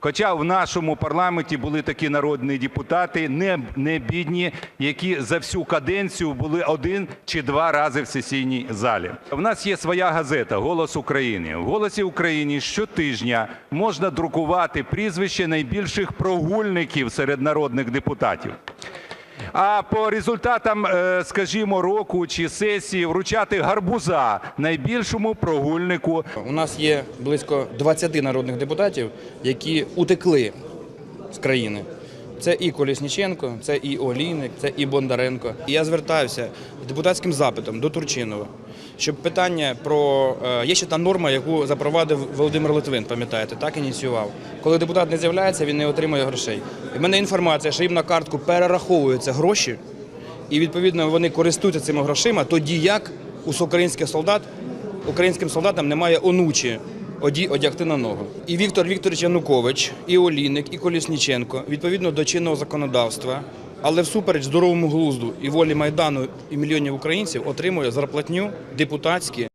Хоча в нашому парламенті були такі народні депутати, не, бідні, які за всю каденцію були один чи два рази в сесійній залі. В нас є своя газета «Голос України». В «Голосі України» щотижня можна друкувати прізвище найбільших прогульників серед народних депутатів. А по результатам, е, скажімо, року чи сесії вручати гарбуза найбільшому прогульнику У нас є близько 20 народних депутатів, які утекли з країни. Це і Колісніченко, це і Олійник, це і Бондаренко. І я звертаюся депутатським запитом до Турчинова, щоб питання про е, є ще та норма, яку запровадив Володимир Литвин, пам'ятаєте, так ініціював. Коли депутат не з'являється, він не отримує грошей. І в мене інформація, що їм на картку перераховуються гроші, і відповідно вони користуються цими грошима, тоді як українських солдат українським солдатам немає онучі одягти на ногу. І Віктор Вікторович Янукович, і Олійник, і Колісніченко відповідно до чинного законодавства, але всупереч здоровому глузду і волі майдану і мільйонів українців отримує зарплатню депутатські